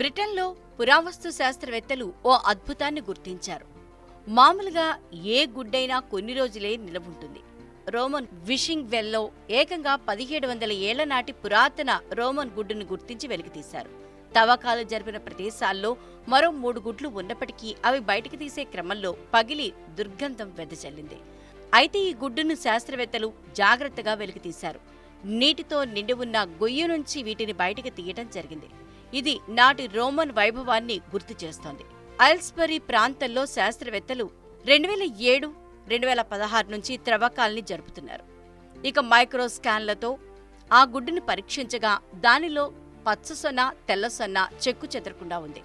బ్రిటన్లో పురావస్తు శాస్త్రవేత్తలు ఓ అద్భుతాన్ని గుర్తించారు. మామూలుగా ఏ గుడ్డైనా కొన్ని రోజులే నిలవుంటుంది. రోమన్ విషింగ్ వెల్లో ఏకంగా పదిహేడు వందల ఏళ్ళ నాటి పురాతన రోమన్ గుడ్డును గుర్తించి వెలికితీశారు. తవ్వకాలు జరిపిన ప్రదేశాల్లో మరో మూడు గుడ్లు ఉన్నప్పటికీ అవి బయటికి తీసే క్రమంలో పగిలి దుర్గంధం వెదజల్లింది అయితే ఈ గుడ్డును శాస్త్రవేత్తలు జాగ్రత్తగా వెలికితీశారు. నీటితో నిండి ఉన్న గొయ్యి నుంచి వీటిని బయటికి తీయటం జరిగింది. ఇది నాటి రోమన్ వైభవాన్ని గుర్తు చేస్తోంది. ఐల్స్బరీ ప్రాంతంలో శాస్త్రవేత్తలు రెండు వేల ఏడు రెండు వేల పదహారు నుంచి త్రవ్వకాల్ని జరుపుతున్నారు. ఇక మైక్రో స్కాన్లతో ఆ గుడ్డును పరీక్షించగా దానిలో పచ్చసొన్న తెల్లసొన్న చెక్కు చెదరకుండా ఉంది.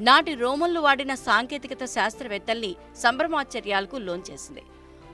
నాటి రోమన్లు వాడిన సాంకేతికత శాస్త్రవేత్తల్ని సంభ్రమాచర్యాలకు loan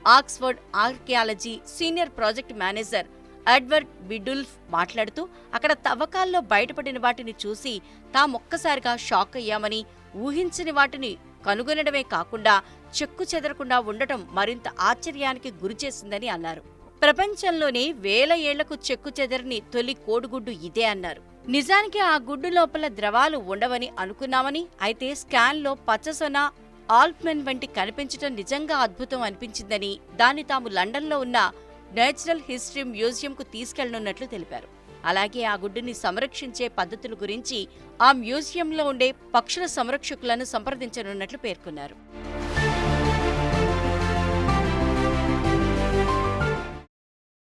Oxford archaeology senior project manager Edward Biddulph మాట్లాడుతూ అక్కడ తవ్వకాల్లో బయటపడిన వాటిని చూసి తామొక్కసారిగా షాక్ అయ్యామని ఊహించని వాటిని కనుగొనడమే కాకుండా చెక్కు చెదరకుండా ఉండటం మరింత ఆశ్చర్యానికి గురిచేసిందని అన్నారు. ప్రపంచంలోనే వేల ఏళ్ళకు చెక్కు చెదరని తొలి కోడిగుడ్డు ఇదే అన్నారు. నిజానికి ఆ గుడ్డు లోపల ద్రవాలు ఉండవని అనుకున్నామని అయితే స్కాన్లో పచ్చసొన ఆల్ప్మెన్ వంటి కనిపించటం నిజంగా అద్భుతం అనిపించిందని దాన్ని తాము లండన్లో ఉన్న నేచురల్ హిస్టరీ మ్యూజియంకు తీసుకెళ్ళనున్నట్లు తెలిపారు. అలాగే ఆ గుడ్డుని సంరక్షించే పద్ధతుల గురించి ఆ మ్యూజియంలో ఉండే పక్షుల సంరక్షకులను సంప్రదించనున్నట్లు పేర్కొన్నారు.